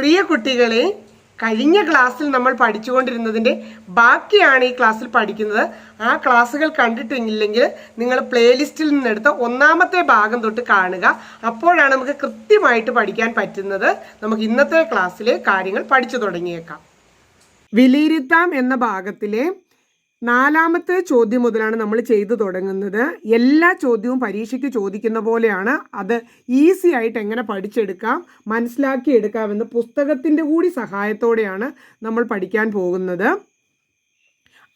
പ്രിയ കുട്ടികളെ കഴിഞ്ഞ ക്ലാസ്സിൽ നമ്മൾ പഠിച്ചുകൊണ്ടിരുന്നതിന്റെ ബാക്കിയാണ് ഈ ക്ലാസ്സിൽ പഠിക്കുന്നത്. ആ ക്ലാസ്സുകൾ കണ്ടിട്ടില്ലെങ്കിൽ നിങ്ങൾ പ്ലേലിസ്റ്റിൽ നിന്നെടുത്ത ഒന്നാമത്തെ ഭാഗം തൊട്ട് കാണുക. അപ്പോഴാണ് നമുക്ക് കൃത്യമായിട്ട് പഠിക്കാൻ പറ്റുന്നത്. നമുക്ക് ഇന്നത്തെ ക്ലാസ്സിലെ കാര്യങ്ങൾ പഠിച്ചു തുടങ്ങിയേക്കാം. വിലയിരുത്താം എന്ന ഭാഗത്തിലെ നാലാമത്തെ ചോദ്യം മുതലാണ് നമ്മൾ ചെയ്തു തുടങ്ങുന്നത്. എല്ലാ ചോദ്യവും പരീക്ഷയ്ക്ക് ചോദിക്കുന്ന പോലെയാണ്. അത് ഈസി ആയിട്ട് എങ്ങനെ പഠിച്ചെടുക്കാം മനസ്സിലാക്കി എടുക്കാമെന്ന് പുസ്തകത്തിന്റെ കൂടി സഹായത്തോടെയാണ് നമ്മൾ പഠിക്കാൻ പോകുന്നത്.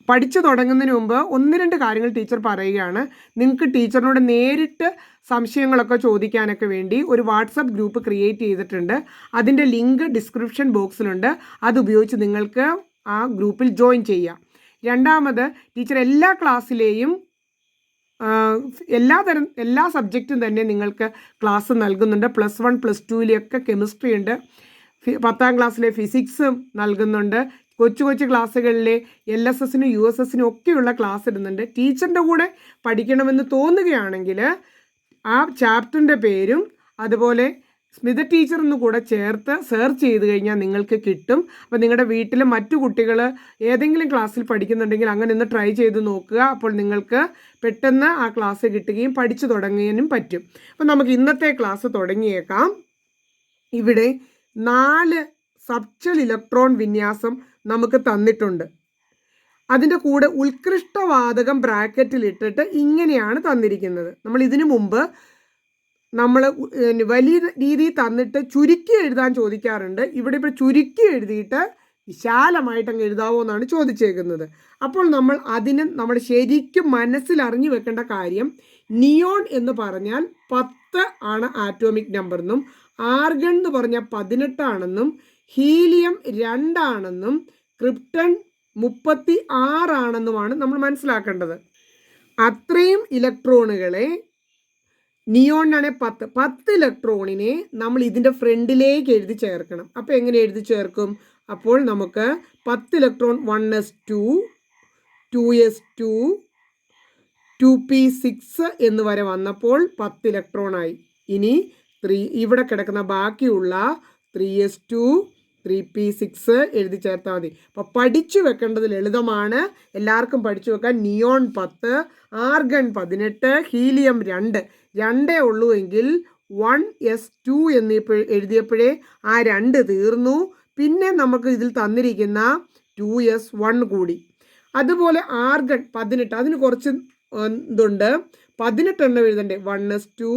പഠിച്ചു തുടങ്ങുന്നതിന് മുമ്പ് ഒന്ന് രണ്ട് കാര്യങ്ങൾ ടീച്ചർ പറയുകയാണ്. നിങ്ങൾക്ക് ടീച്ചറിനോട് നേരിട്ട് സംശയങ്ങളൊക്കെ ചോദിക്കാനൊക്കെ വേണ്ടി ഒരു വാട്സപ്പ് ഗ്രൂപ്പ് ക്രിയേറ്റ് ചെയ്തിട്ടുണ്ട്. അതിന്റെ ലിങ്ക് ഡിസ്ക്രിപ്ഷൻ ബോക്സിലുണ്ട്. അതുപയോഗിച്ച് നിങ്ങൾക്ക് ആ ഗ്രൂപ്പിൽ ജോയിൻ ചെയ്യാം. രണ്ടാമത് ടീച്ചർ എല്ലാ ക്ലാസ്സിലെയും എല്ലാ തരം എല്ലാ സബ്ജക്റ്റും തന്നെ നിങ്ങൾക്ക് ക്ലാസ് നൽകുന്നുണ്ട്. പ്ലസ് വൺ പ്ലസ് ടുവിലെയൊക്കെ കെമിസ്ട്രി ഉണ്ട്. പത്താം ക്ലാസ്സിലെ ഫിസിക്സും നൽകുന്നുണ്ട്. കൊച്ചു കൊച്ചു ക്ലാസ്സുകളിലെ എൽ എസ് എസിനും യു എസ് എസിനും ഒക്കെയുള്ള ക്ലാസ് ഇടുന്നുണ്ട്. ടീച്ചറിന്റെ കൂടെ പഠിക്കണമെന്ന് തോന്നുകയാണെങ്കിൽ ആ ചാപ്റ്ററിന്റെ പേരും അതുപോലെ സ്മിത ടീച്ചർ എന്ന് കൂടെ ചേർത്ത് സെർച്ച് ചെയ്ത് കഴിഞ്ഞാൽ നിങ്ങൾക്ക് കിട്ടും. അപ്പോൾ നിങ്ങളുടെ വീട്ടിൽ മറ്റു കുട്ടികൾ ഏതെങ്കിലും ക്ലാസ്സിൽ പഠിക്കുന്നുണ്ടെങ്കിൽ അങ്ങനെ ഒന്ന് ട്രൈ ചെയ്ത് നോക്കുക. അപ്പോൾ നിങ്ങൾക്ക് പെട്ടെന്ന് ആ ക്ലാസ് കിട്ടുകയും പഠിച്ചു തുടങ്ങാനും പറ്റും. അപ്പോൾ നമുക്ക് ഇന്നത്തെ ക്ലാസ് തുടങ്ങിയേക്കാം. ഇവിടെ നാല് സബ്ചൽ ഇലക്ട്രോൺ വിന്യാസം നമുക്ക് തന്നിട്ടുണ്ട്. അതിന്റെ കൂടെ ഉത്കൃഷ്ടവാതകം ബ്രാക്കറ്റിൽ ഇട്ടിട്ട് ഇങ്ങനെയാണ് തന്നിരിക്കുന്നത്. നമ്മൾ ഇതിനു മുമ്പ് നമ്മൾ വലിയ രീതിയിൽ തന്നിട്ട് ചുരുക്കി എഴുതാൻ ചോദിക്കാറുണ്ട്. ഇവിടെ ഇപ്പോൾ ചുരുക്കി എഴുതിയിട്ട് വിശാലമായിട്ട് അങ്ങ് എഴുതാവോ എന്നാണ് ചോദിച്ചേക്കുന്നത്. അപ്പോൾ നമ്മൾ അതിന് നമ്മൾ ശരിക്കും മനസ്സിലറിഞ്ഞു വെക്കേണ്ട കാര്യം നിയോൺ എന്ന് പറഞ്ഞാൽ പത്ത് ആണ് ആറ്റോമിക് നമ്പർ എന്നും ആർഗൺ എന്ന് പറഞ്ഞാൽ പതിനെട്ടാണെന്നും ഹീലിയം രണ്ടാണെന്നും ക്രിപ്റ്റൺ മുപ്പത്തി ആറാണെന്നുമാണ് നമ്മൾ മനസ്സിലാക്കേണ്ടത്. അത്രയും ഇലക്ട്രോണുകളെ നിയോണിനാണ് പത്ത്. പത്ത് ഇലക്ട്രോണിനെ നമ്മൾ ഇതിന്റെ ഫ്രണ്ടിലേക്ക് എഴുതി ചേർക്കണം. അപ്പോൾ എങ്ങനെ എഴുതി ചേർക്കും? അപ്പോൾ നമുക്ക് പത്ത് electron one S two two S two two P six എന്ന് വരെ വന്നപ്പോൾ പത്ത് ഇലക്ട്രോണായി. ഇനി ത്രീ ഇവിടെ കിടക്കുന്ന ബാക്കിയുള്ള three s two three p six എഴുതി ചേർത്താൽ മതി. അപ്പോൾ പഠിച്ചു വെക്കേണ്ടത് ലളിതമാണ്. എല്ലാവർക്കും പഠിച്ചു വെക്കാൻ നിയോൺ പത്ത് ആർഗൺ പതിനെട്ട് ഹീലിയം രണ്ട്. രണ്ടേ ഉള്ളൂ എങ്കിൽ വൺ എസ് ടു എന്നിപ്പോൾ എഴുതിയപ്പോഴേ ആ രണ്ട് തീർന്നു. പിന്നെ നമുക്ക് ഇതിൽ തന്നിരിക്കുന്ന ടു എസ് വൺ കൂടി. അതുപോലെ ആർഗൺ പതിനെട്ട് അതിന് കുറച്ച് എന്തുണ്ട് പതിനെട്ട് എണ്ണം എഴുതണ്ടേ? One s two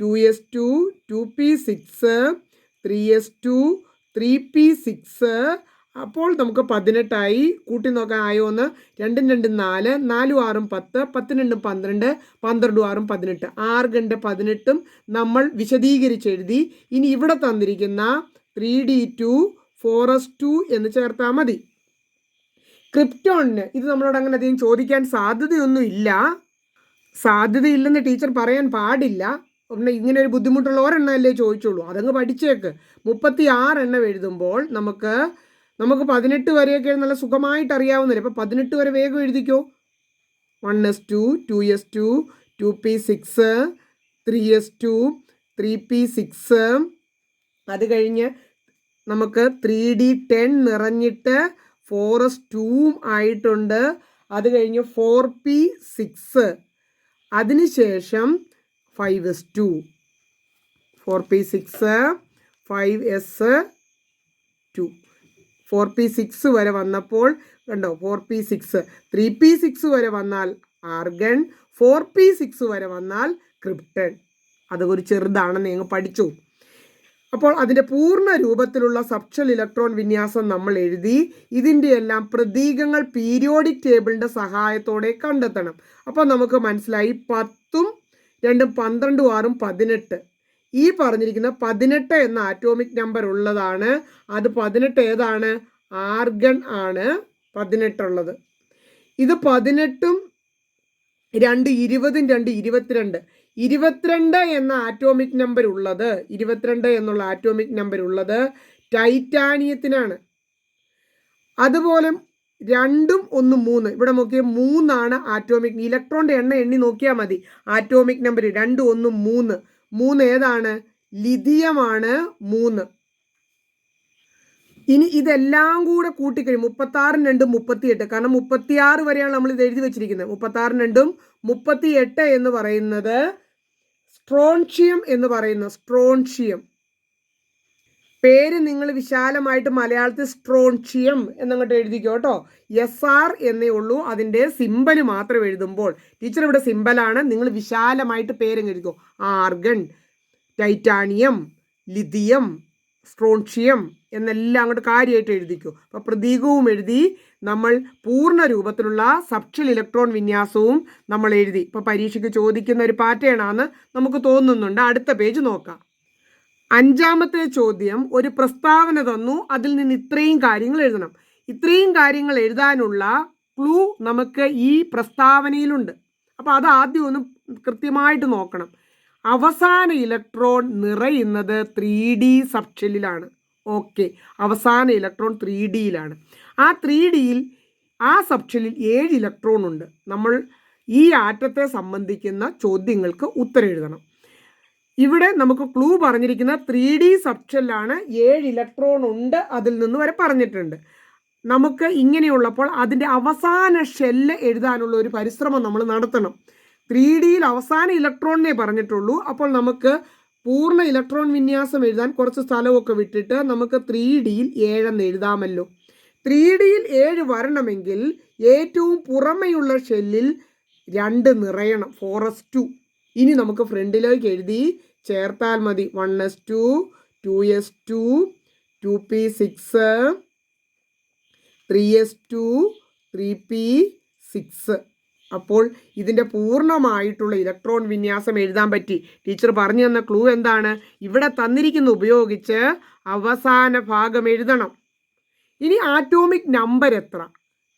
two s two two p six three s two three p six അപ്പോൾ നമുക്ക് പതിനെട്ടായി. കൂട്ടി നോക്കാൻ ആയോ ഒന്ന്? രണ്ടും രണ്ടും നാല്. നാലും ആറും പത്ത്. പത്തിന് രണ്ടും പന്ത്രണ്ട്. പന്ത്രണ്ടും ആറും പതിനെട്ട്. ആറ് ആർഗന്റെ പതിനെട്ടും നമ്മൾ വിശദീകരിച്ചെഴുതി. ഇനി ഇവിടെ തന്നിരിക്കുന്ന three d two four s two എന്ന് ചേർത്താൽ മതി. ക്രിപ്റ്റോണിന് ഇത് നമ്മളോട് അങ്ങനെ അധികം ചോദിക്കാൻ സാധ്യതയൊന്നും ഇല്ല സാധ്യതയില്ലെന്ന് ടീച്ചർ പറയാൻ പാടില്ല. ഒന്ന് ഇങ്ങനെ ഒരു ബുദ്ധിമുട്ടുള്ള ഒരെണ്ണമല്ലേ ചോദിച്ചുള്ളൂ. അതങ്ങ് പഠിച്ചേക്ക്. മുപ്പത്തി ആറ് എണ്ണം എഴുതുമ്പോൾ നമുക്ക് നമുക്ക് പതിനെട്ട് വരെയൊക്കെ നല്ല സുഖമായിട്ട് അറിയാവുന്നില്ല. അപ്പോൾ പതിനെട്ട് വരെ വേഗം എഴുതിക്കോ. One s two two s two two p six three s two three p six അത് കഴിഞ്ഞ് നമുക്ക് ത്രീ ഡി ടെൻ നിറഞ്ഞിട്ട് ഫോർ എസ് ടൂവും ആയിട്ടുണ്ട്. അത് കഴിഞ്ഞ് ഫോർ പി സിക്സ് അതിനുശേഷം five s two four p six five s two four p six വരെ വന്നപ്പോൾ കണ്ടോ four p six three p six വരെ വന്നാൽ ആർഗൺ ഫോർ പി സിക്സ് വരെ വന്നാൽ ക്രിപ്റ്റൺ അത് ഒരു ചെറുതാണെന്ന് ഞങ്ങൾ പഠിച്ചു. അപ്പോൾ അതിന്റെ പൂർണ രൂപത്തിലുള്ള സബ്ഷൽ ഇലക്ട്രോൺ വിന്യാസം നമ്മൾ എഴുതി ഇതിന്റെ എല്ലാം പ്രതീകങ്ങൾ പീരിയോഡിക് ടേബിളിന്റെ സഹായത്തോടെ കണ്ടെത്തണം. അപ്പോൾ നമുക്ക് മനസ്സിലായി പത്തും രണ്ടും പന്ത്രണ്ടും ആറും പതിനെട്ട്. ഈ പറഞ്ഞിരിക്കുന്ന പതിനെട്ട് എന്ന ആറ്റോമിക് നമ്പർ ഉള്ളതാണ്. അത് പതിനെട്ട് ഏതാണ്? ആർഗൺ ആണ് പതിനെട്ടുള്ളത് ഇത് പതിനെട്ടും രണ്ട് ഇരുപതും രണ്ട് ഇരുപത്തിരണ്ട്. ഇരുപത്തിരണ്ട് എന്ന ആറ്റോമിക് നമ്പർ ഉള്ളത് ഇരുപത്തിരണ്ട് എന്നുള്ള ആറ്റോമിക് നമ്പർ ഉള്ളത് ടൈറ്റാനിയത്തിനാണ് അതുപോലെ രണ്ടും ഒന്ന് മൂന്ന്. ഇവിടെ നോക്കിയാൽ മൂന്നാണ് ആറ്റോമിക് ഇലക്ട്രോണിന്റെ എണ്ണ എണ്ണി നോക്കിയാൽ മതി. ആറ്റോമിക് നമ്പർ രണ്ടും ഒന്ന് മൂന്ന്. മൂന്ന് ഏതാണ്? ലിഥിയമാണ് മൂന്ന്. ഇനി ഇതെല്ലാം കൂടെ കൂട്ടിക്കഴിയും മുപ്പത്താറും രണ്ടും മുപ്പത്തിയെട്ട്. കാരണം മുപ്പത്തിയാറ് വരെയാണ് നമ്മൾ ഇത് എഴുതി വെച്ചിരിക്കുന്നത്. മുപ്പത്താറും രണ്ടും മുപ്പത്തിയെട്ട് എന്ന് പറയുന്നത് സ്ട്രോൺഷ്യം എന്ന് പറയുന്ന സ്ട്രോൺഷ്യം. പേര് നിങ്ങൾ വിശാലമായിട്ട് മലയാളത്തിൽ സ്ട്രോൺഷ്യം എന്നങ്ങോട്ട് എഴുതിക്കോ കേട്ടോ എസ് ആർ എന്നേ ഉള്ളൂ. അതിന്റെ സിമ്പൽ മാത്രം എഴുതുമ്പോൾ. ടീച്ചർ ഇവിടെ സിമ്പലാണ് നിങ്ങൾ വിശാലമായിട്ട് പേരങ്ങ് എഴുതിക്കോ. ആർഗൺ ടൈറ്റാനിയം ലിഥിയം സ്ട്രോൺഷ്യം എന്നെല്ലാം അങ്ങോട്ട് കാര്യമായിട്ട് എഴുതിക്കോ. അപ്പോൾ പ്രതീകവും എഴുതി നമ്മൾ പൂർണ രൂപത്തിലുള്ള സബ്ഷൽ ഇലക്ട്രോൺ വിന്യാസവും നമ്മൾ എഴുതി. ഇപ്പോൾ പരീക്ഷയ്ക്ക് ചോദിക്കുന്ന ഒരു പാറ്റേണാന്ന് നമുക്ക് തോന്നുന്നുണ്ട്. അടുത്ത പേജ് നോക്കാം. അഞ്ചാമത്തെ ചോദ്യം ഒരു പ്രസ്താവന തന്നു. അതിൽ നിന്ന് ഇത്രയും കാര്യങ്ങൾ എഴുതണം. ഇത്രയും കാര്യങ്ങൾ എഴുതാനുള്ള ക്ലൂ നമുക്ക് ഈ പ്രസ്താവനയിലുണ്ട്. അപ്പോൾ അത് ആദ്യം ഒന്ന് കൃത്യമായിട്ട് നോക്കണം. അവസാന ഇലക്ട്രോൺ നിറയുന്നത് ത്രീ ഡി സബ്ഷെല്ലിലാണ്. ഓക്കെ അവസാന ഇലക്ട്രോൺ ത്രീ ഡിയിലാണ് ആ ത്രീ ഡിയിൽ ആ സബ്ഷെല്ലിൽ ഏഴ് ഇലക്ട്രോൺ ഉണ്ട്. നമ്മൾ ഈ ആറ്റത്തെ സംബന്ധിക്കുന്ന ചോദ്യങ്ങൾക്ക് ഉത്തരം എഴുതണം. ഇവിടെ നമുക്ക് ക്ലൂ പറഞ്ഞിരിക്കുന്ന ത്രീ ഡി സബ്ഷെല്ലാണ് ഏഴ് ഇലക്ട്രോൺ ഉണ്ട് അതിൽ നിന്ന് വരെ പറഞ്ഞിട്ടുണ്ട്. നമുക്ക് ഇങ്ങനെയുള്ളപ്പോൾ അതിന്റെ അവസാന ഷെല്ല് എഴുതാനുള്ള ഒരു പരിശ്രമം നമ്മൾ നടത്തണം. ത്രീ ഡിയിൽ അവസാന ഇലക്ട്രോണിനെ പറഞ്ഞിട്ടുള്ളൂ. അപ്പോൾ നമുക്ക് പൂർണ ഇലക്ട്രോൺ വിന്യാസം എഴുതാൻ കുറച്ച് സ്ഥലമൊക്കെ വിട്ടിട്ട് നമുക്ക് ത്രീ ഡിയിൽ ഏഴെന്ന് എഴുതാമല്ലോ. ത്രീ ഡിയിൽ ഏഴ് വരണമെങ്കിൽ ഏറ്റവും പുറമെയുള്ള ഷെല്ലിൽ രണ്ട് നിറയണം. ഫോറസ്റ്റ് ടു ഇനി നമുക്ക് ഫ്രണ്ടിലേക്ക് എഴുതി ചേർത്താൽ മതി. One s two two s two two p six three s two three p six അപ്പോൾ ഇതിന്റെ പൂർണമായിട്ടുള്ള ഇലക്ട്രോൺ വിന്യാസം എഴുതാൻ പറ്റി. ടീച്ചർ പറഞ്ഞു തന്ന ക്ലൂ എന്താണ്? ഇവിടെ തന്നിരിക്കുന്ന ഉപയോഗിച്ച് അവസാന ഭാഗം എഴുതണം. ഇനി ആറ്റോമിക് നമ്പർ എത്ര?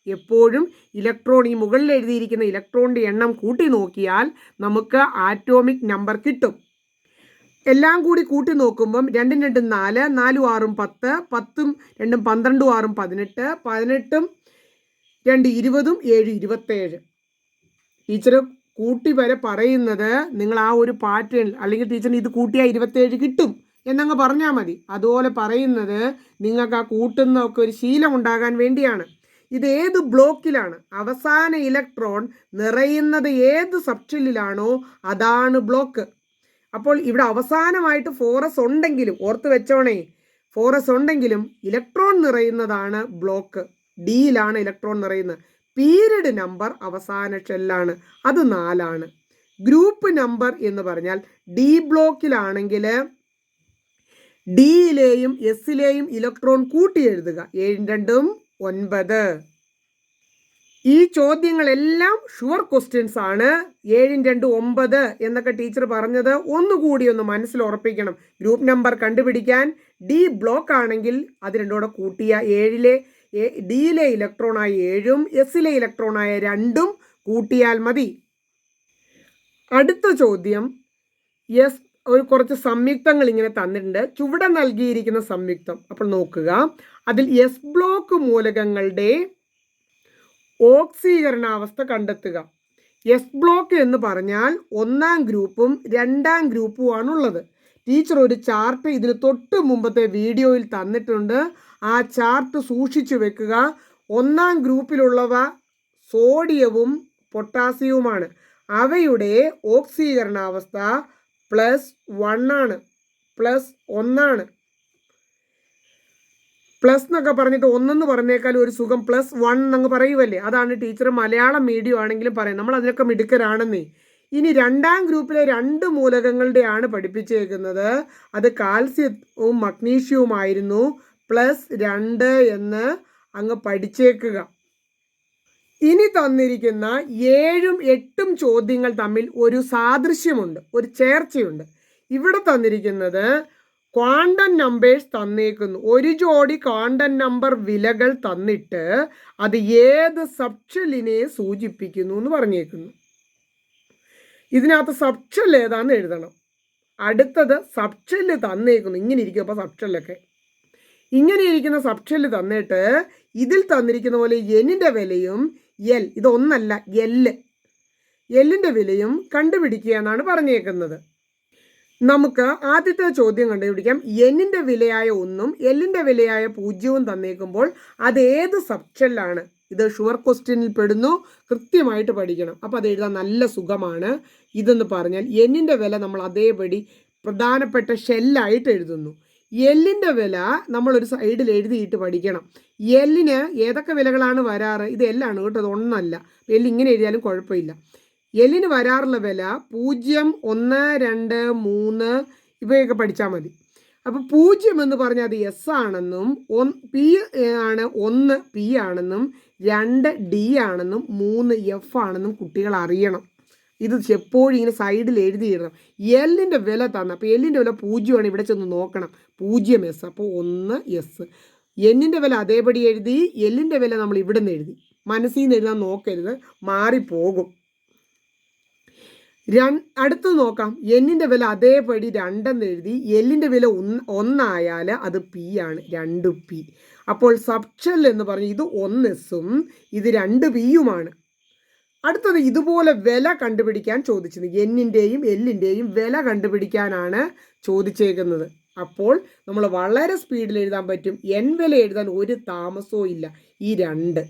എപ്പോഴും ഇലക്ട്രോൺ ഈ മുകളിൽ എഴുതിയിരിക്കുന്ന ഇലക്ട്രോണിന്റെ എണ്ണം കൂട്ടി നോക്കിയാൽ നമുക്ക് ആറ്റോമിക് നമ്പർ കിട്ടും. എല്ലാം കൂടി കൂട്ടി നോക്കുമ്പം രണ്ടും രണ്ടും നാല് നാലും ആറും പത്ത് പത്തും രണ്ടും പന്ത്രണ്ടും ആറും പതിനെട്ട് പതിനെട്ടും രണ്ട് ഇരുപതും ഏഴ് ഇരുപത്തേഴ്. ടീച്ചർ കൂട്ടി വരെ പറയുന്നത് നിങ്ങൾ ആ ഒരു പാറ്റേൺ അല്ലെങ്കിൽ ടീച്ചറിന് ഇത് കൂട്ടിയാൽ ഇരുപത്തേഴ് കിട്ടും എന്നങ്ങ് പറഞ്ഞാൽ മതി. അതുപോലെ പറയുന്നത് നിങ്ങൾക്ക് ആ കൂട്ടുന്ന ഒക്കെ ഒരു ശീലം ഉണ്ടാകാൻ വേണ്ടിയാണ്. ഇത് ഏത് ബ്ലോക്കിലാണ്? അവസാന ഇലക്ട്രോൺ നിറയുന്നത് ഏത് സബ്ഷെല്ലിലാണോ അതാണ് ബ്ലോക്ക്. അപ്പോൾ ഇവിടെ അവസാനമായിട്ട് ഫോറസ് ഉണ്ടെങ്കിലും ഓർത്ത് വെച്ചോണേ. ഫോറസ് ഉണ്ടെങ്കിലും ഇലക്ട്രോൺ നിറയുന്നതാണ് ബ്ലോക്ക്. ഡിയിലാണ് ഇലക്ട്രോൺ നിറയുന്നത്. പീരീഡ് നമ്പർ അവസാന ഷെല്ലാണ്. അത് നാലാണ്. ഗ്രൂപ്പ് നമ്പർ എന്ന് പറഞ്ഞാൽ ഡി ബ്ലോക്കിലാണെങ്കിൽ ഡിയിലെയും എസിലെയും ഇലക്ട്രോൺ കൂട്ടി എഴുതുക. ഏഴ് രണ്ടും ഒൻപത്. ഈ ചോദ്യങ്ങളെല്ലാം ഷുവർ ക്വസ്റ്റ്യൻസ് ആണ്. ഏഴും രണ്ട് ഒമ്പത് എന്നൊക്കെ ടീച്ചർ പറഞ്ഞത് ഒന്നുകൂടി ഒന്ന് മനസ്സിൽ ഉറപ്പിക്കണം. ഗ്രൂപ്പ് നമ്പർ കണ്ടുപിടിക്കാൻ ഡി ബ്ലോക്ക് ആണെങ്കിൽ അത് രണ്ടോടെ കൂട്ടിയ ഏഴിലെ ഡിയിലെ ഇലക്ട്രോണായ ഏഴും എസിലെ ഇലക്ട്രോണായ രണ്ടും കൂട്ടിയാൽ മതി. അടുത്ത ചോദ്യം എസ് ഒരു കുറച്ച് സംയുക്തങ്ങൾ ഇങ്ങനെ തന്നിട്ടുണ്ട്. ചുവടെ നൽകിയിരിക്കുന്ന സംയുക്തം. അപ്പോൾ നോക്കുക. അതിൽ എസ് ബ്ലോക്ക് മൂലകങ്ങളുടെ ഓക്സീകരണാവസ്ഥ കണ്ടെത്തുക. എസ് ബ്ലോക്ക് എന്ന് പറഞ്ഞാൽ ഒന്നാം ഗ്രൂപ്പും രണ്ടാം ഗ്രൂപ്പുമാണുള്ളത്. ടീച്ചർ ഒരു ചാർട്ട് ഇതിന് തൊട്ട് മുമ്പത്തെ വീഡിയോയിൽ തന്നിട്ടുണ്ട്. ആ ചാർട്ട് സൂക്ഷിച്ചു വെക്കുക. ഒന്നാം ഗ്രൂപ്പിലുള്ളവ സോഡിയവും പൊട്ടാസ്യവുമാണ് അവയുടെ ഓക്സീകരണാവസ്ഥ പ്ലസ് വണ്ണാണ് പ്ലസ് ഒന്നാണ് പ്ലസ് എന്നൊക്കെ പറഞ്ഞിട്ട് ഒന്നെന്ന് പറഞ്ഞേക്കാൾ ഒരു സുഖം പ്ലസ് വൺ എന്നങ്ങ് പറയുമല്ലേ അതാണ് ടീച്ചർ മലയാളം മീഡിയം ആണെങ്കിലും പറയും നമ്മൾ അതിനൊക്കെ മിടുക്കരാണെന്നേ. ഇനി രണ്ടാം ഗ്രൂപ്പിലെ രണ്ട് മൂലകങ്ങളുടെയാണ് പഠിപ്പിച്ചേക്കുന്നത്. അത് കാൽസ്യവും മഗ്നീഷ്യവുമായിരുന്നു. പ്ലസ് രണ്ട് എന്ന് അങ്ങ് പഠിച്ചേക്കുക. ഇനി തന്നിരിക്കുന്ന ഏഴും എട്ടും ചോദ്യങ്ങൾ തമ്മിൽ ഒരു സാദൃശ്യമുണ്ട്. ഒരു ചേർച്ചയുണ്ട്. ഇവിടെ തന്നിരിക്കുന്നത് ക്വാണ്ടം നമ്പേഴ്സ് തന്നേക്കുന്നു. ഒരു ജോഡി ക്വാണ്ടം നമ്പർ വിലകൾ തന്നിട്ട് അത് ഏത് സബ്ഷെല്ലിനെ സൂചിപ്പിക്കുന്നു എന്ന് പറഞ്ഞേക്കുന്നു. ഇതിനകത്ത് സബ്ഷെൽ ഏതാന്ന് എഴുതണം. അടുത്തത് സബ്ഷെല്ല് തന്നേക്കുന്നു. ഇങ്ങനെ ഇരിക്കും അപ്പോൾ സബ്ഷെല്ലൊക്കെ ഇങ്ങനെ ഇരിക്കുന്ന സബ്ഷെല്ല് തന്നിട്ട് ഇതിൽ തന്നിരിക്കുന്ന പോലെ എന്നിന്റെ വിലയും എൽ ഇതൊന്നല്ല എല്ല് എല്ലിന്റെ വിലയും കണ്ടുപിടിക്കുക എന്നാണ് പറഞ്ഞേക്കുന്നത്. നമുക്ക് ആദ്യത്തെ ചോദ്യം കണ്ടുപിടിക്കാം. എന്നിന്റെ വിലയായ ഒന്നും എല്ലിന്റെ വിലയായ പൂജ്യവും തന്നേക്കുമ്പോൾ അത് ഏത് സബ്ഷനിലാണ് ഇത് ഷുവർ ക്വസ്റ്റ്യനിൽ പെടുന്നു. കൃത്യമായിട്ട് പഠിക്കണം. അപ്പോൾ അത് എഴുതാൻ നല്ല സുഖമാണ്. ഇതെന്ന് പറഞ്ഞാൽ എന്നിന്റെ വില നമ്മൾ അതേപടി പ്രധാനപ്പെട്ട ഷെല്ലായിട്ട് എഴുതുന്നു. എല്ലിന്റെ വില നമ്മളൊരു സൈഡിൽ എഴുതിയിട്ട് പഠിക്കണം. എല്ലിന് ഏതൊക്കെ വിലകളാണ് വരാറ്? ഇത് എല്ലാണ് കേട്ടോ അത് ഒന്നല്ല. എല്ലിങ്ങനെ എഴുതിയാലും കുഴപ്പമില്ല. എല്ലിന് വരാറുള്ള വില പൂജ്യം ഒന്ന് രണ്ട് മൂന്ന് ഇവയൊക്കെ പഠിച്ചാൽ മതി. അപ്പോൾ പൂജ്യം എന്ന് പറഞ്ഞാൽ അത് എസ് ആണെന്നും ഒ പി ആണ് ഒന്ന് പി ആണെന്നും രണ്ട് ഡി ആണെന്നും മൂന്ന് എഫ് ആണെന്നും കുട്ടികൾ അറിയണം. ഇത് എപ്പോഴും ഇങ്ങനെ സൈഡിൽ എഴുതിയിടണം എല്ലിന്റെ വില തന്ന അപ്പോൾ എല്ലിന്റെ വില പൂജ്യമാണ് ഇവിടെ ചെന്ന് നോക്കണം. പൂജ്യം എസ് അപ്പോൾ ഒന്ന് എസ് എന്നിന്റെ വില അതേപടി എഴുതി എല്ലിന്റെ വില നമ്മൾ ഇവിടെ നിന്ന് എഴുതി. മനസ്സിൽ നിന്ന് എഴുതാൻ നോക്കരുത് മാറിപ്പോകും. അടുത്തത് നോക്കാം. എന്നിന്റെ വില അതേപടി രണ്ടെന്ന് എഴുതി. എല്ലിന്റെ വില ഒന്ന് ഒന്നായാൽ അത് പി ആണ്. രണ്ട് പി. അപ്പോൾ സബ്ഷൽ എന്ന് പറഞ്ഞ് ഇത് ഒന്ന് എസും ഇത് രണ്ട് പിയുമാണ് അടുത്തത് ഇതുപോലെ വില കണ്ടുപിടിക്കാൻ ചോദിച്ചത് എന്നിന്റെയും എല്ലിന്റെയും വില കണ്ടുപിടിക്കാനാണ് ചോദിച്ചേക്കുന്നത്. അപ്പോൾ നമ്മൾ വളരെ സ്പീഡിൽ എഴുതാൻ പറ്റും. എൻ വില എഴുതാൻ ഒരു താമസവും ഇല്ല. ഈ രണ്ട്.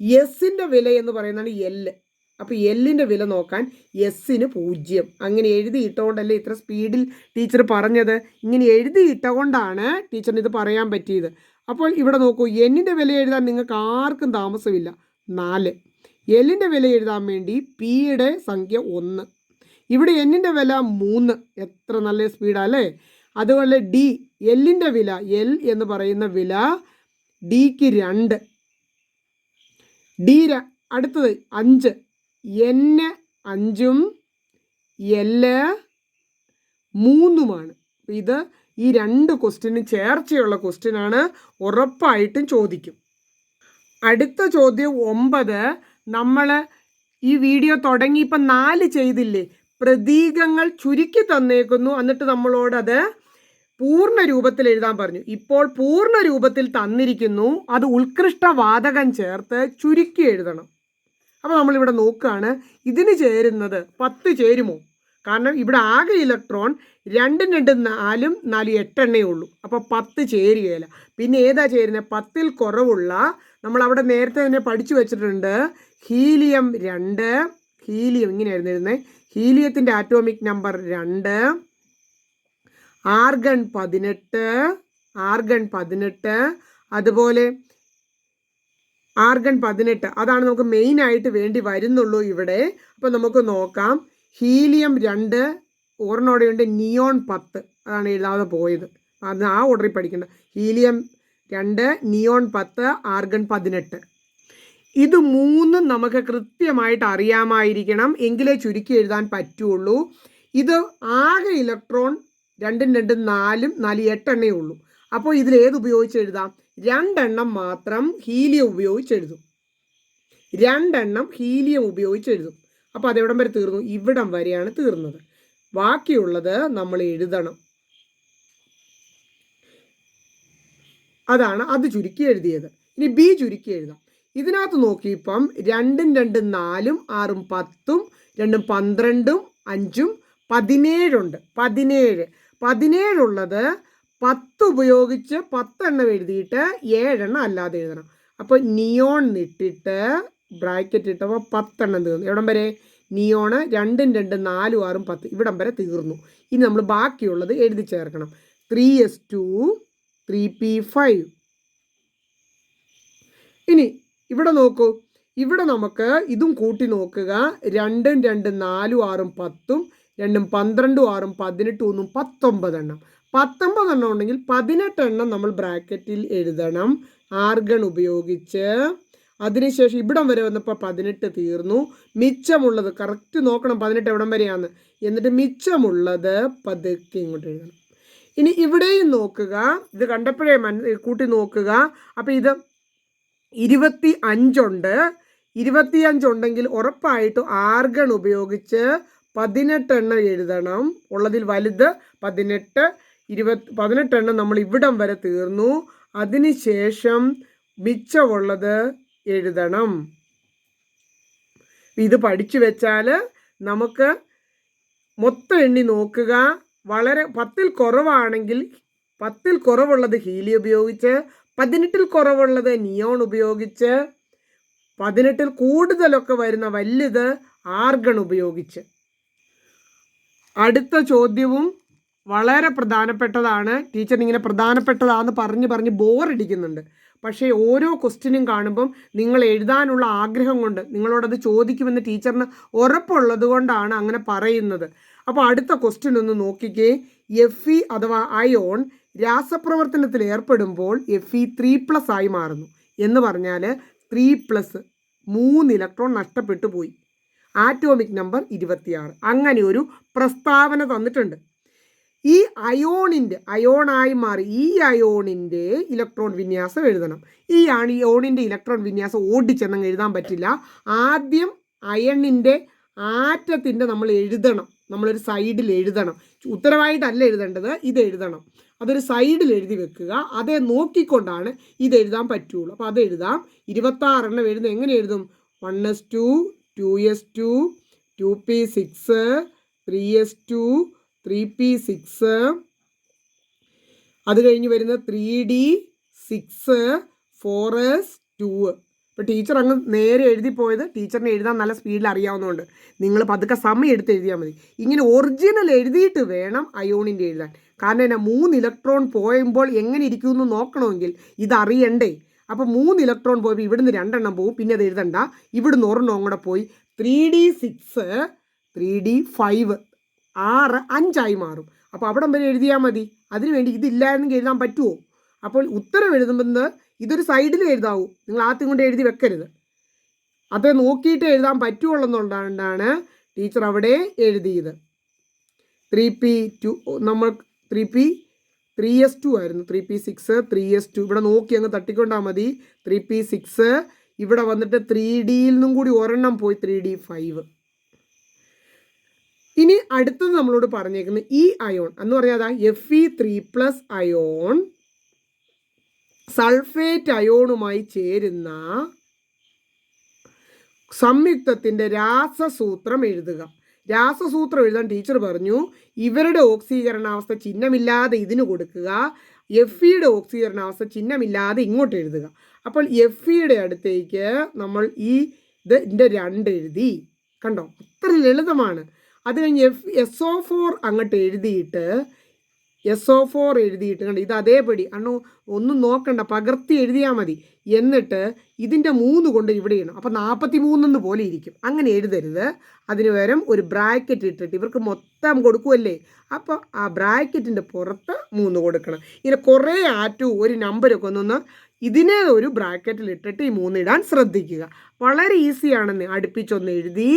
എസിന്റെ വില എന്ന് പറയുന്നതാണ് എല്ല് അപ്പോൾ എല്ലിന്റെ വില നോക്കാൻ എസ്സിന് പൂജ്യം. അങ്ങനെ എഴുതിയിട്ടുകൊണ്ടല്ലേ ഇത്ര സ്പീഡിൽ ടീച്ചർ പറഞ്ഞത്? ഇങ്ങനെ എഴുതിയിട്ടുകൊണ്ടാണ് ടീച്ചറിന് ഇത് പറയാൻ പറ്റിയത്. അപ്പോൾ ഇവിടെ നോക്കൂ എന്നിന്റെ വില എഴുതാൻ നിങ്ങൾക്ക് ആർക്കും താമസമില്ല. നാല്. എല്ലിന്റെ വില എഴുതാൻ വേണ്ടി പിയുടെ സംഖ്യ ഒന്ന്. ഇവിടെ എന്നിന്റെ വില മൂന്ന്. എത്ര നല്ല സ്പീഡാ അല്ലേ? അതുപോലെ ഡി എല്ലിന്റെ വില എൽ എന്ന് പറയുന്ന വില ഡിക്ക് രണ്ട്. ഡി അടുത്തത് അഞ്ച്. എന്ന് അഞ്ചും എൽ മൂന്നുമാണ്. ഇത് ഈ രണ്ട് ക്വസ്റ്റ്യന് ചേർച്ചയുള്ള ക്വസ്റ്റ്യനാണ് ഉറപ്പായിട്ടും ചോദിക്കും. അടുത്ത ചോദ്യം ഒമ്പത്. നമ്മൾ ഈ വീഡിയോ തുടങ്ങി ഇപ്പം നാല് ചെയ്തില്ലേ? പ്രതീകങ്ങൾ ചുരുക്കി തന്നേക്കുന്നു. എന്നിട്ട് നമ്മളോടത് പൂർണ രൂപത്തിൽ എഴുതാൻ പറഞ്ഞു. ഇപ്പോൾ പൂർണ രൂപത്തിൽ തന്നിരിക്കുന്നു. അത് ഉത്കൃഷ്ട വാതകം ചേർത്ത് ചുരുക്കി എഴുതണം. അപ്പോൾ നമ്മളിവിടെ നോക്കുകയാണ് ഇതിന് ചേരുന്നത് പത്ത് ചേരുമോ? കാരണം ഇവിടെ ആകെ ഇലക്ട്രോൺ രണ്ടും രണ്ടും നാലും നാല് എട്ടെണ്ണേ ഉള്ളൂ. അപ്പോൾ പത്ത് ചേരുകയില്ല പിന്നെ ഏതാ ചേരുന്നത്? പത്തിൽ കുറവുള്ള നമ്മൾ അവിടെ നേരത്തെ തന്നെ പഠിച്ചു വെച്ചിട്ടുണ്ട്. ഹീലിയം രണ്ട്. ഹീലിയം ഇങ്ങനെയായിരുന്നു ഇരുന്നത് ഹീലിയത്തിന്റെ ആറ്റോമിക് നമ്പർ രണ്ട്. ആർഗൺ പതിനെട്ട്. ആർഗൺ പതിനെട്ട്. അതുപോലെ ആർഗൺ പതിനെട്ട്. അതാണ് നമുക്ക് മെയിൻ ആയിട്ട് വേണ്ടി വരുന്നുള്ളൂ ഇവിടെ. അപ്പോൾ നമുക്ക് നോക്കാം. ഹീലിയം രണ്ട് ഓർണോടെയുണ്ട് നിയോൺ പത്ത്. അതാണ് എഴുതാതെ പോയത്. അത് ആ ഓർഡറിൽ പഠിക്കേണ്ട ഹീലിയം രണ്ട് നിയോൺ പത്ത് ആർഗൺ പതിനെട്ട്. ഇത് മൂന്നും നമുക്ക് കൃത്യമായിട്ട് അറിയാമായിരിക്കണം. എങ്കിലേ ചുരുക്കി എഴുതാൻ പറ്റുള്ളൂ. ഇത് ആകെ ഇലക്ട്രോൺ രണ്ടും രണ്ടും നാലും നാല് എട്ടെണ്ണേ ഉള്ളൂ. അപ്പോൾ ഇതിൽ ഏത് ഉപയോഗിച്ച് എഴുതാം? രണ്ടെണ്ണം മാത്രം ഹീലിയം ഉപയോഗിച്ച് എഴുതും രണ്ടെണ്ണം ഹീലിയം ഉപയോഗിച്ച് എഴുതും അപ്പോൾ അതെവിടം വരെ തീർന്നു? ഇവിടം വരെയാണ് തീർന്നത്. ബാക്കിയുള്ളത് നമ്മൾ എഴുതണം. അതാണ് അത് ചുരുക്കി എഴുതിയത്. ഇനി ബി ചുരുക്കി എഴുതാം. ഇതിനകത്ത് നോക്കിയപ്പം രണ്ടും രണ്ടും നാലും ആറും പത്തും രണ്ടും പന്ത്രണ്ടും അഞ്ചും പതിനേഴുണ്ട്. പതിനേഴ്. പതിനേഴുള്ളത് പത്ത് ഉപയോഗിച്ച് പത്തെണ്ണം എഴുതിയിട്ട് ഏഴെണ്ണം അല്ലാതെ എഴുതണം. അപ്പോൾ നിയോൺ ഇട്ടിട്ട് ബ്രാക്കറ്റ് ഇട്ടപ്പോൾ പത്തെണ്ണം തീർന്നു. എവിടം വരെ? നിയോണ് രണ്ടും രണ്ടും നാലും ആറും പത്ത് ഇവിടം വരെ തീർന്നു. ഇനി നമ്മൾ ബാക്കിയുള്ളത് എഴുതി ചേർക്കണം. Three s two three p five ഇനി ഇവിടെ നോക്കൂ. ഇവിടെ നമുക്ക് ഇതും കൂട്ടി നോക്കുക. രണ്ടും രണ്ടും നാലും ആറും പത്തും രണ്ടും പന്ത്രണ്ടും ആറും പതിനെട്ടും ഒന്നും പത്തൊമ്പതെണ്ണം. പത്തൊമ്പതെണ്ണം ഉണ്ടെങ്കിൽ പതിനെട്ടെണ്ണം നമ്മൾ ബ്രാക്കറ്റിൽ എഴുതണം. ആർഗൺ ഉപയോഗിച്ച്. അതിനുശേഷം ഇവിടം വരെ വന്നപ്പോൾ പതിനെട്ട് തീർന്നു. മിച്ചമുള്ളത് കറക്റ്റ് നോക്കണം പതിനെട്ട് എവിടം വരെയാണ് എന്നിട്ട് മിച്ചമുള്ളത് പതുക്കെ ഇങ്ങോട്ട് എഴുതണം. ഇനി ഇവിടെയും നോക്കുക. ഇത് കണ്ടപ്പോഴേ മന കൂട്ടി നോക്കുക. അപ്പോൾ ഇത് ഇരുപത്തി അഞ്ചുണ്ട് ഇരുപത്തിയഞ്ചുണ്ടെങ്കിൽ ഉറപ്പായിട്ടും ആർഗൺ ഉപയോഗിച്ച് പതിനെട്ടെണ്ണം എഴുതണം. ഉള്ളതിൽ വലുത് പതിനെട്ട് ഇരുപത്തി പതിനെട്ടെണ്ണം നമ്മൾ ഇവിടം വരെ തീർന്നു. അതിനുശേഷം മിച്ചമുള്ളത് എഴുതണം. ഇത് പഠിച്ചു വെച്ചാൽ നമുക്ക് മൊത്തം എണ്ണി നോക്കുക. വളരെ പത്തിൽ കുറവാണെങ്കിൽ പത്തിൽ കുറവുള്ളത് ഹീലി ഉപയോഗിച്ച് പതിനെട്ടിൽ കുറവുള്ളത് നിയോൺ ഉപയോഗിച്ച് പതിനെട്ടിൽ കൂടുതലൊക്കെ വരുന്ന വലുത് ആർഗൺ ഉപയോഗിച്ച്. അടുത്ത ചോദ്യവും വളരെ പ്രധാനപ്പെട്ടതാണ്. ടീച്ചർ ഇങ്ങനെ പ്രധാനപ്പെട്ടതാണെന്ന് പറഞ്ഞ് പറഞ്ഞ് ബോറടിക്കുന്നുണ്ട്. പക്ഷേ ഓരോ ക്വസ്റ്റ്യനും കാണുമ്പം നിങ്ങൾ എഴുതാനുള്ള ആഗ്രഹം കൊണ്ട് നിങ്ങളോടത് ചോദിക്കുമെന്ന് ടീച്ചറിന് ഉറപ്പുള്ളത് കൊണ്ടാണ് അങ്ങനെ പറയുന്നത്. അപ്പോൾ അടുത്ത ക്വസ്റ്റ്യൻ ഒന്ന് നോക്കിക്കേ. എഫ് ഇ അഥവാ അയോൺ രാസപ്രവർത്തനത്തിൽ ഏർപ്പെടുമ്പോൾ എഫ് ഇ ത്രീ പ്ലസ് ആയി മാറുന്നു. എന്ന് പറഞ്ഞാൽ ത്രീ പ്ലസ് മൂന്ന് ഇലക്ട്രോൺ നഷ്ടപ്പെട്ടു പോയി. ആറ്റോമിക് നമ്പർ ഇരുപത്തിയാറ്. അങ്ങനെ ഒരു പ്രസ്താവന തന്നിട്ടുണ്ട്. ഈ അയോണിന്റെ അയോണായി മാറി ഈ അയോണിന്റെ ഇലക്ട്രോൺ വിന്യാസം എഴുതണം. ഈ അയോണിന്റെ ഇലക്ട്രോൺ വിന്യാസം ഓടിച്ചെന്നങ്ങ് എഴുതാൻ പറ്റില്ല. ആദ്യം അയണിന്റെ ആറ്റത്തിന്റെ നമ്മൾ എഴുതണം. നമ്മളൊരു സൈഡിൽ എഴുതണം. ഉത്തരവായിട്ടല്ല എഴുതേണ്ടത് ഇത് എഴുതണം. അതൊരു സൈഡിൽ എഴുതി വെക്കുക. അതേ നോക്കിക്കൊണ്ടാണ് ഇത് എഴുതാൻ പറ്റുള്ളൂ. അപ്പോൾ അത് എഴുതാം. ഇരുപത്താറെണ്ണം എഴുതുന്നത് എങ്ങനെ എഴുതും? One s two two s two two p six three s two three p six അത് കഴിഞ്ഞ് വരുന്ന three d six four s two ഇപ്പോൾ ടീച്ചർ അങ്ങ് നേരെ എഴുതി പോയത് ടീച്ചറിന് എഴുതാൻ നല്ല സ്പീഡിൽ അറിയാവുന്നതുകൊണ്ട് നിങ്ങൾ പതുക്കെ സമയം എടുത്ത് എഴുതിയാൽ മതി. ഇങ്ങനെ ഒറിജിനൽ എഴുതിയിട്ട് വേണം അയോണിന്റെ എഴുതാൻ. കാരണം എന്നാ മൂന്ന് ഇലക്ട്രോൺ പോയുമ്പോൾ എങ്ങനെ ഇരിക്കുമെന്ന് നോക്കണമെങ്കിൽ ഇതറിയണ്ടേ. അപ്പോൾ മൂന്ന് ഇലക്ട്രോൺ പോയപ്പോൾ ഇവിടുന്ന് രണ്ടെണ്ണം പോകും പിന്നെ അത് എഴുതണ്ട. ഇവിടുന്ന് ഒരെണ്ണം കൂടെ പോയി. Three d six three d five ആറ് അഞ്ചായി മാറും. അപ്പോൾ അവിടം വരെ എഴുതിയാൽ മതി. അതിനുവേണ്ടി ഇതില്ലായിരുന്നെങ്കിൽ എഴുതാൻ പറ്റുമോ അപ്പോൾ ഉത്തരം എഴുതുമ്പോൾ ഇതൊരു സൈഡിൽ എഴുതാവൂ. നിങ്ങൾ ആദ്യം കൊണ്ട് എഴുതി വെക്കരുത്. അത് നോക്കിയിട്ട് എഴുതാൻ പറ്റുള്ളൂന്നുകൊണ്ടാണ് ടീച്ചർ അവിടെ എഴുതിയത്. ത്രീ പി ടു നമ്മൾ three p three s two ആയിരുന്നു. Three p six three s two. ഇവിടെ നോക്കി അങ്ങ് തട്ടിക്കൊണ്ടാൽ മതി. Three p six. ഇവിടെ വന്നിട്ട് ത്രീ ഡിയിൽ നിന്നും കൂടി ഒരെണ്ണം പോയി ത്രീ ഡി ഫൈവ്. ഇനി അടുത്തത് നമ്മളോട് പറഞ്ഞേക്കുന്ന ഈ അയോൺ എന്ന് പറഞ്ഞാൽ F E three plus ion sulphate അയോണുമായി ചേരുന്ന സംയുക്തത്തിന്റെ രാസസൂത്രം എഴുതുക. രാസസൂത്രം എഴുതാൻ ടീച്ചർ പറഞ്ഞു ഇവരുടെ ഓക്സീകരണാവസ്ഥ ചിഹ്നമില്ലാതെ ഇതിന് കൊടുക്കുക എഫ് ഇയുടെ ഓക്സീകരണാവസ്ഥ ചിഹ്നമില്ലാതെ ഇങ്ങോട്ട് എഴുതുക. അപ്പോൾ എഫ് ഇയുടെ അടുത്തേക്ക് നമ്മൾ ഈ ഇതിന്റെ രണ്ട് എഴുതി. കണ്ടോ? അത്ര ലളിതമാണ്. അത് കഴിഞ്ഞ് എഫ് എസ് ഒ ഫോർ അങ്ങോട്ട് എഴുതിയിട്ട് എസ് ഒ ഫോർ എഴുതിയിട്ട് കണ്ട് ഇത് അതേപടി. അണ്ണോ ഒന്നും നോക്കണ്ട പകർത്തി എഴുതിയാൽ മതി. എന്നിട്ട് ഇതിന്റെ മൂന്ന് കൊണ്ട് ഇവിടെ ഇടണം. അപ്പോൾ നാൽപ്പത്തി മൂന്നെന്ന് പോലെ ഇരിക്കും. അങ്ങനെ എഴുതരുത്. അതിന് പകരം ഒരു ബ്രാക്കറ്റ് ഇട്ടിട്ട് ഇവർക്ക് മൊത്തം കൊടുക്കുമല്ലേ അപ്പോൾ ആ ബ്രാക്കറ്റിന്റെ പുറത്ത് മൂന്ന് കൊടുക്കണം. ഇങ്ങനെ കുറേ ആറ്റു ഒരു നമ്പരൊക്കെ ഒന്നൊന്ന് ഇതിനെ ഒരു ബ്രാക്കറ്റിൽ ഇട്ടിട്ട് ഈ മൂന്നിടാൻ ശ്രദ്ധിക്കുക. വളരെ ഈസിയാണെന്ന് അടുപ്പിച്ചൊന്ന് എഴുതി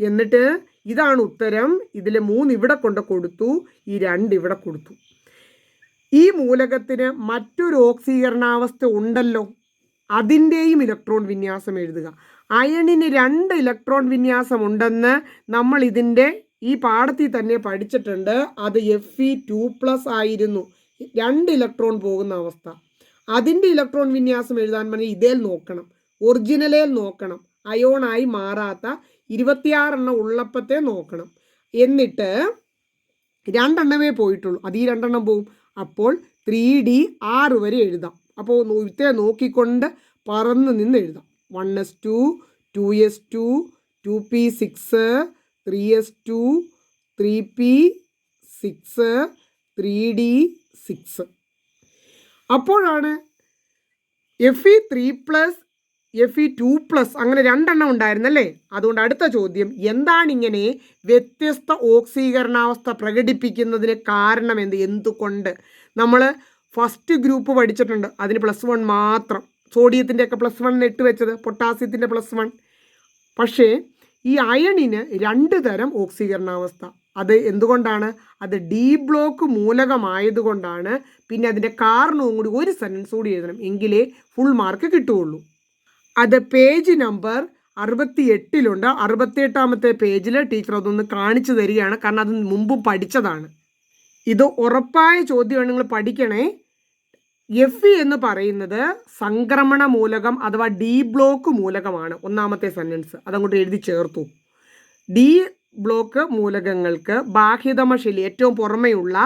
എന്നിട്ട് ഇതാണ് ഉത്തരം. ഇതിലെ മൂന്ന് ഇവിടെ കൊണ്ട് കൊടുത്തു. ഈ രണ്ട് ഇവിടെ കൊടുത്തു. ഈ മൂലകത്തിന് മറ്റൊരു ഓക്സീകരണാവസ്ഥ ഉണ്ടല്ലോ. അതിന്റെയും ഇലക്ട്രോൺ വിന്യാസം എഴുതുക. അയണിന് രണ്ട് ഇലക്ട്രോൺ വിന്യാസം ഉണ്ടെന്ന് നമ്മൾ ഇതിന്റെ ഈ പാഠത്തിൽ തന്നെ പഠിച്ചിട്ടുണ്ട്. അത് എഫ് ഇ ടു പ്ലസ് ആയിരുന്നു. രണ്ട് ഇലക്ട്രോൺ പോകുന്ന അവസ്ഥ. അതിന്റെ ഇലക്ട്രോൺ വിന്യാസം എഴുതാൻ പറഞ്ഞാൽ ഇതേൽ നോക്കണം. ഒറിജിനലേൽ നോക്കണം. അയോണായി മാറാത്ത ഇരുപത്തിയാറെണ്ണം ഉള്ളപ്പത്തെ നോക്കണം. എന്നിട്ട് രണ്ടെണ്ണമേ പോയിട്ടുള്ളൂ. അത് ഈ രണ്ടെണ്ണം പോവും. അപ്പോൾ ത്രീ ഡി ആറ് വരെ എഴുതാം. അപ്പോൾ ഇത്തെ നോക്കിക്കൊണ്ട് പറന്ന് നിന്ന് എഴുതാം. One s two two s two two p six three s two three p six three d six അപ്പോഴാണ് F E three plus F E two plus അങ്ങനെ രണ്ടെണ്ണം ഉണ്ടായിരുന്നല്ലേ? അതുകൊണ്ട് അടുത്ത ചോദ്യം എന്താണ് ഇങ്ങനെ വ്യത്യസ്ത ഓക്സീകരണാവസ്ഥ പ്രകടിപ്പിക്കുന്നതിന് കാരണം എന്ത്? എന്തുകൊണ്ട്? നമ്മൾ ഫസ്റ്റ് ഗ്രൂപ്പ് പഠിച്ചിട്ടുണ്ട്. അതിന് പ്ലസ് വൺ മാത്രം. സോഡിയത്തിന്റെ ഒക്കെ പ്ലസ് വൺ ഇട്ട് വെച്ചത്. പൊട്ടാസ്യത്തിന്റെ പ്ലസ് വൺ പക്ഷേ ഈ അയണിന് രണ്ട് തരം ഓക്സീകരണാവസ്ഥ. അത് എന്തുകൊണ്ടാണ്? അത് ഡി ബ്ലോക്ക് മൂലകമായതുകൊണ്ടാണ്. പിന്നെ അതിന്റെ കാരണവും കൂടി ഒരു സെന്റൻസ് കൂടി എഴുതണം. എങ്കിലേ ഫുൾ മാർക്ക് കിട്ടുകയുള്ളൂ. അത് പേജ് നമ്പർ അറുപത്തി എട്ടിലുണ്ട് അറുപത്തിയെട്ടാമത്തെ പേജിൽ ടീച്ചർ അതൊന്ന് കാണിച്ചു തരികയാണ്. കാരണം അത് മുമ്പും പഠിച്ചതാണ്. ഇത് ഉറപ്പായ ചോദ്യമാണ് നിങ്ങൾ പഠിക്കണേ. എഫ് എന്ന് പറയുന്നത് സംക്രമണ മൂലകം അഥവാ ഡി ബ്ലോക്ക് മൂലകമാണ്. ഒന്നാമത്തെ സെന്റൻസ് അതങ്ങോട്ട് എഴുതി ചേർത്തു. ഡി ബ്ലോക്ക് മൂലകങ്ങൾക്ക് ബാഹ്യതമ ശൈലി ഏറ്റവും പുറമെയുള്ള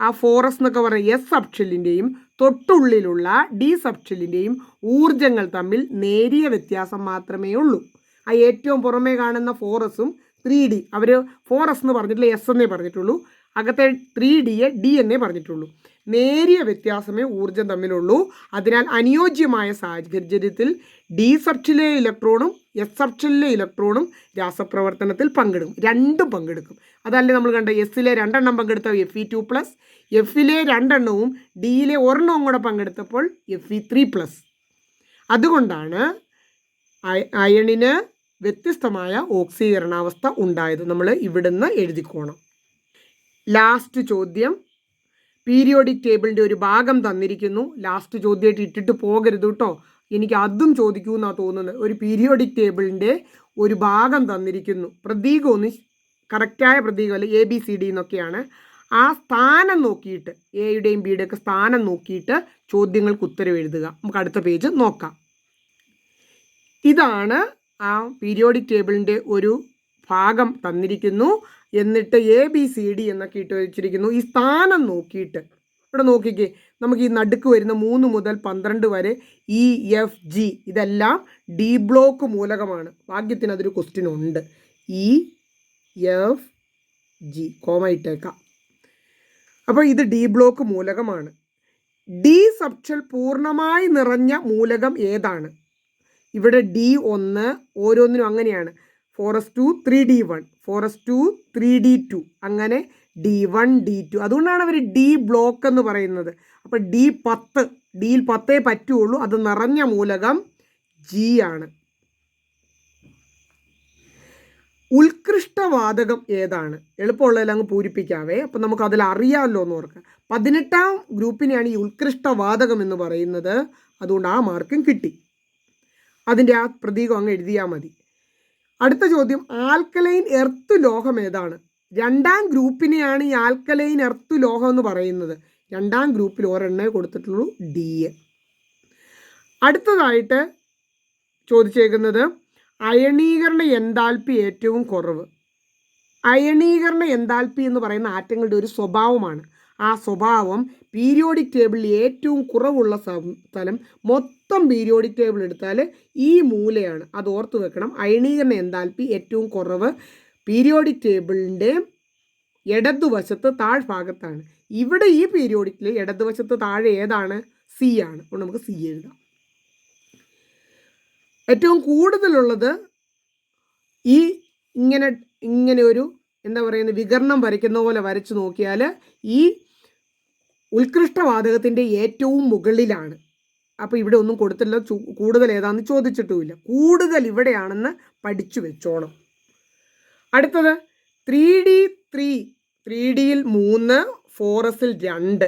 ആ ഫോറസ് എന്നൊക്കെ പറയുന്ന എസ് സബ്ഷെല്ലിന്റെയും തൊട്ടുള്ളിലുള്ള ഡി സബ്ഷെല്ലിന്റെയും ഊർജങ്ങൾ തമ്മിൽ നേരിയ വ്യത്യാസം മാത്രമേ ഉള്ളൂ. ആ ഏറ്റവും പുറമേ കാണുന്ന ഫോറസും ത്രീ ഡി അവർ ഫോറസ് എന്ന് പറഞ്ഞിട്ടുള്ള എസ് എന്നേ പറഞ്ഞിട്ടുള്ളൂ. അകത്തെ ത്രീ ഡിയെ ഡി എന്നേ പറഞ്ഞിട്ടുള്ളൂ. നേരിയ വ്യത്യാസമേ ഊർജം തമ്മിലുള്ളൂ. അതിനാൽ അനുയോജ്യമായ സാഹചര്യത്തിൽ ഡി സർച്ചിലെ ഇലക്ട്രോണും എസ് സർച്ചിലെ ഇലക്ട്രോണും രാസപ്രവർത്തനത്തിൽ പങ്കെടുക്കും രണ്ടും പങ്കെടുക്കും. അതല്ലേ നമ്മൾ കണ്ട എസ്സിലെ രണ്ടെണ്ണം പങ്കെടുത്ത എഫ് ഇ ടു പ്ലസ് എഫിലെ രണ്ടെണ്ണവും ഡിയിലെ ഒരെണ്ണവും കൂടെ പങ്കെടുത്തപ്പോൾ എഫ് ഇ ത്രീ പ്ലസ്. അതുകൊണ്ടാണ് അയ- അയണിന് വ്യത്യസ്തമായ ഓക്സീകരണാവസ്ഥ ഉണ്ടായത് നമ്മൾ ഇവിടുന്ന് എഴുതിക്കോണം. ലാസ്റ്റ് ചോദ്യം. പീരിയോഡിക് ടേബിളിന്റെ ഒരു ഭാഗം തന്നിരിക്കുന്നു. ലാസ്റ്റ് ചോദ്യമായിട്ട് ഇട്ടിട്ട് പോകരുത് കേട്ടോ എനിക്ക് അതും ചോദിക്കൂ എന്നാണ് തോന്നുന്നത്. ഒരു പീരിയോഡിക് ടേബിളിന്റെ ഒരു ഭാഗം തന്നിരിക്കുന്നു. പ്രതീകം ഒന്ന് കറക്റ്റായ പ്രതീകമല്ല എ ബി സി ഡി എന്നൊക്കെയാണ്. ആ സ്ഥാനം നോക്കിയിട്ട് എയുടെയും ബിയുടെ ഒക്കെ സ്ഥാനം നോക്കിയിട്ട് ചോദ്യങ്ങൾക്ക് ഉത്തരം എഴുതുക. നമുക്ക് അടുത്ത പേജ് നോക്കാം. ഇതാണ് ആ പീരിയോഡിക് ടേബിളിന്റെ ഒരു ഭാഗം തന്നിരിക്കുന്നു. എന്നിട്ട് എ ബി സി ഡി എന്നൊക്കെ ഇട്ട് വെച്ചിരിക്കുന്നു. ഈ സ്ഥാനം നോക്കിയിട്ട് ഇവിടെ നോക്കിക്കേ. നമുക്ക് ഈ നടുക്ക് വരുന്ന മൂന്ന് മുതൽ പന്ത്രണ്ട് വരെ ഇ എഫ് ജി ഇതെല്ലാം ഡി ബ്ലോക്ക് മൂലകമാണ്. ഭാഗ്യത്തിന് അതൊരു ക്വസ്റ്റ്യൻ ഉണ്ട്. ഇ എഫ് ജി കോമ ഇട്ടേക്കാം. അപ്പോൾ ഇത് ഡി ബ്ലോക്ക് മൂലകമാണ്. ഡി സബ്ഷൽ പൂർണമായി നിറഞ്ഞ മൂലകം ഏതാണ്? ഇവിടെ ഡി ഒന്ന് ഓരോന്നിനും അങ്ങനെയാണ്. Four s two three d one four s two three d two. അങ്ങനെ ഡി വൺ ഡി ടു. അതുകൊണ്ടാണ് അവർ ഡി ബ്ലോക്ക് എന്ന് പറയുന്നത്. അപ്പോൾ ഡി പത്ത് ഡിയിൽ പത്തേ പറ്റുള്ളൂ. അത് നിറഞ്ഞ മൂലകം ജി ആണ്. ഉത്കൃഷ്ടവാതകം ഏതാണ്? എളുപ്പമുള്ളതിൽ അങ്ങ് പൂരിപ്പിക്കാവേ. അപ്പം നമുക്ക് അതിൽ അറിയാമല്ലോ എന്ന് ഓർക്കുക. പതിനെട്ടാം ഗ്രൂപ്പിനെയാണ് ഈ ഉത്കൃഷ്ടവാതകം എന്ന് പറയുന്നത്. അതുകൊണ്ട് ആ മാർക്കും കിട്ടി. അതിന്റെ ആ പ്രതീകം അങ്ങ് എഴുതിയാൽ മതി. അടുത്ത ചോദ്യം ആൽക്കലൈൻ എർത്ത് ലോഹം ഏതാണ്? രണ്ടാം ഗ്രൂപ്പിനെയാണ് ഈ ആൽക്കലൈൻ എർത്ത് ലോഹം എന്ന് പറയുന്നത്. രണ്ടാം ഗ്രൂപ്പിൽ ഒരെണ്ണേ കൊടുത്തിട്ടുള്ളൂ ഡി എ. അടുത്തതായിട്ട് ചോദിച്ചേക്കുന്നത് അയണീകരണ എൻതാൽപ്പി ഏറ്റവും കുറവ്. അയണീകരണ എൻതാൽപ്പി എന്ന് പറയുന്ന ആറ്റങ്ങളുടെ ഒരു സ്വഭാവമാണ്. ആ സ്വഭാവം പീരിയോഡിക് ടേബിളിൽ ഏറ്റവും കുറവുള്ള സ്ഥലം മൊത്തം പീരിയോഡിക് ടേബിൾ എടുത്താൽ ഈ മൂലയാണ്. അത് ഓർത്ത് വെക്കണം. അയണീകരണ എന്താൽപ്പി ഏറ്റവും കുറവ് പീരിയോഡിക് ടേബിളിന്റെ ഇടതുവശത്ത് താഴ്ഭാഗത്താണ്. ഇവിടെ ഈ പീരിയോഡിക്കിൽ ഇടതുവശത്ത് താഴെ ഏതാണ്? സി ആണ്. അപ്പോൾ നമുക്ക് സി എഴുതാം. ഏറ്റവും കൂടുതലുള്ളത് ഈ ഇങ്ങനെ ഇങ്ങനെ ഒരു എന്താ പറയുന്നത് വികരണം വരയ്ക്കുന്ന പോലെ വരച്ച് നോക്കിയാൽ ഈ ഉത്കൃഷ്ടവാതകത്തിന്റെ ഏറ്റവും മുകളിലാണ്. അപ്പോൾ ഇവിടെ ഒന്നും കൊടുത്തില്ല കൂടുതൽ ഏതാന്ന് ചോദിച്ചിട്ടുമില്ല. കൂടുതൽ ഇവിടെയാണെന്ന് പഠിച്ചു വെച്ചോണം. അടുത്തത് ത്രീ ഡി ത്രീ ത്രീ ഡിയിൽ മൂന്ന് ഫോറസിൽ രണ്ട്.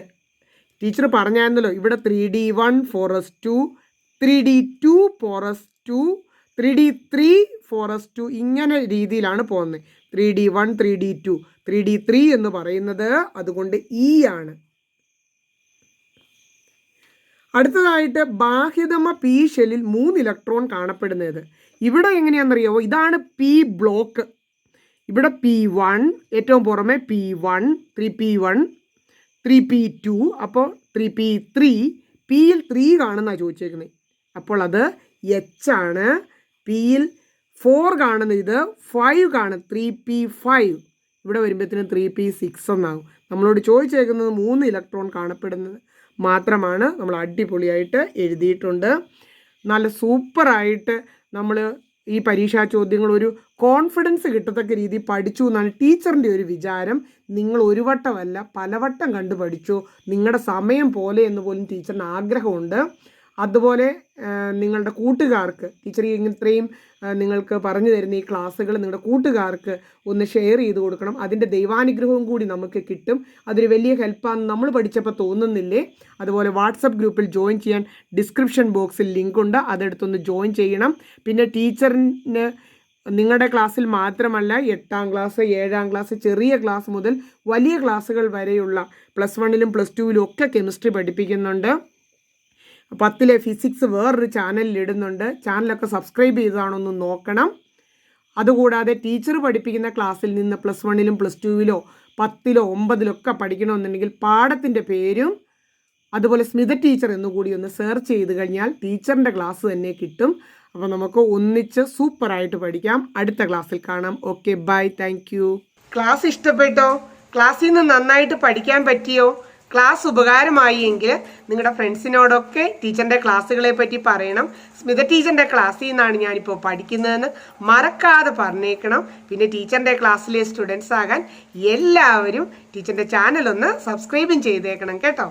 ടീച്ചർ പറഞ്ഞായിരുന്നല്ലോ ഇവിടെ three d one four s two three d two four s two three d three four s two ഇങ്ങനെ രീതിയിലാണ് പോകുന്നത്. Three d one three d two three d three എന്ന് പറയുന്നത് അതുകൊണ്ട് ഇ ആണ്. അടുത്തതായിട്ട് ബാഹ്യതമ പി ഷെല്ലിൽ മൂന്ന് ഇലക്ട്രോൺ കാണപ്പെടുന്നത്. ഇവിടെ എങ്ങനെയാണെന്നറിയാവോ? ഇതാണ് പി ബ്ലോക്ക്. ഇവിടെ പി വൺ ഏറ്റവും പുറമെ p one three p one three p two അപ്പോൾ ത്രീ പി ത്രീ പിയിൽ ത്രീ കാണുന്നതാണ് ചോദിച്ചേക്കുന്നത് അപ്പോൾ അത് എച്ച് ആണ്. പിയിൽ ഫോർ കാണുന്ന ഇത്. ഫൈവ് കാണും. Three p five. ഇവിടെ വരുമ്പോഴത്തേനും ത്രീ പി സിക്സ് എന്നാകും നമ്മളോട് ചോദിച്ചേക്കുന്നത് മൂന്ന് ഇലക്ട്രോൺ കാണപ്പെടുന്നത്. മാത്രമാണ് നമ്മൾ അടിപൊളിയായിട്ട് എഴുതിയിട്ടുണ്ട്. നല്ല സൂപ്പറായിട്ട് നമ്മൾ ഈ പരീക്ഷാ ചോദ്യങ്ങൾ ഒരു കോൺഫിഡൻസ് കിട്ടത്തക്ക രീതിയിൽ പഠിച്ചു എന്നാണ് ടീച്ചറിന്റെ ഒരു വിചാരം. നിങ്ങൾ ഒരു വട്ടമല്ല പലവട്ടം കണ്ട് പഠിച്ചു. നിങ്ങളുടെ സമയം പോലെ എന്ന് പോലും ടീച്ചറിന് ആഗ്രഹമുണ്ട്. അതുപോലെ നിങ്ങളുടെ കൂട്ടുകാർക്ക് ടീച്ചർ ഇത്രയും നിങ്ങൾക്ക് പറഞ്ഞു തരുന്ന ഈ ക്ലാസ്സുകൾ നിങ്ങളുടെ കൂട്ടുകാർക്ക് ഒന്ന് ഷെയർ ചെയ്ത് കൊടുക്കണം. അതിന്റെ ദൈവാനുഗ്രഹവും കൂടി നമുക്ക് കിട്ടും. അതൊരു വലിയ ഹെൽപ്പാണെന്ന് നമ്മൾ പഠിച്ചപ്പോൾ തോന്നുന്നില്ലേ? അതുപോലെ വാട്സപ്പ് ഗ്രൂപ്പിൽ ജോയിൻ ചെയ്യാൻ ഡിസ്ക്രിപ്ഷൻ ബോക്സിൽ ലിങ്ക് ഉണ്ട്. അതെടുത്തൊന്ന് ജോയിൻ ചെയ്യണം. പിന്നെ ടീച്ചറിന് നിങ്ങളുടെ ക്ലാസ്സിൽ മാത്രമല്ല എട്ടാം ക്ലാസ് ഏഴാം ക്ലാസ് ചെറിയ ക്ലാസ് മുതൽ വലിയ ക്ലാസ്സുകൾ വരെയുള്ള പ്ലസ് വണ്ണിലും പ്ലസ് ടുവിലും ഒക്കെ കെമിസ്ട്രി പഠിപ്പിക്കുന്നുണ്ട്. പത്തിലെ ഫിസിക്സ് വേറൊരു ചാനലിൽ ഇടുന്നുണ്ട്. ചാനലൊക്കെ സബ്സ്ക്രൈബ് ചെയ്താണൊന്ന് നോക്കണം. അതുകൂടാതെ ടീച്ചർ പഠിപ്പിക്കുന്ന ക്ലാസ്സിൽ നിന്ന് പ്ലസ് വണ്ണിലും പ്ലസ് ടുവിലോ പത്തിലോ ഒമ്പതിലോ ഒക്കെ പഠിക്കണമെന്നുണ്ടെങ്കിൽ പാഠത്തിന്റെ പേരും അതുപോലെ സ്മിത ടീച്ചർ എന്നുകൂടി ഒന്ന് സെർച്ച് ചെയ്ത് കഴിഞ്ഞാൽ ടീച്ചറിന്റെ ക്ലാസ് തന്നെ കിട്ടും. അപ്പോൾ നമുക്ക് ഒന്നിച്ച് സൂപ്പറായിട്ട് പഠിക്കാം. അടുത്ത ക്ലാസ്സിൽ കാണാം. ഓക്കെ ബൈ താങ്ക് ക്ലാസ് ഇഷ്ടപ്പെട്ടോ? ക്ലാസ്സിൽ നിന്ന് നന്നായിട്ട് പഠിക്കാൻ പറ്റിയോ? ക്ലാസ് ഉപകാരമായി എങ്കിൽ നിങ്ങളുടെ ഫ്രണ്ട്സിനോടൊക്കെ ടീച്ചറിന്റെ ക്ലാസ്സുകളെ പറ്റി പറയണം. സ്മിത ടീച്ചറിന്റെ ക്ലാസ്സിൽ നിന്നാണ് ഞാനിപ്പോൾ പഠിക്കുന്നതെന്ന് മറക്കാതെ പറഞ്ഞേക്കണം. പിന്നെ ടീച്ചറിന്റെ ക്ലാസ്സിലെ സ്റ്റുഡൻസ് ആകാൻ എല്ലാവരും ടീച്ചറിന്റെ ചാനലൊന്ന് സബ്സ്ക്രൈബും ചെയ്തേക്കണം കേട്ടോ.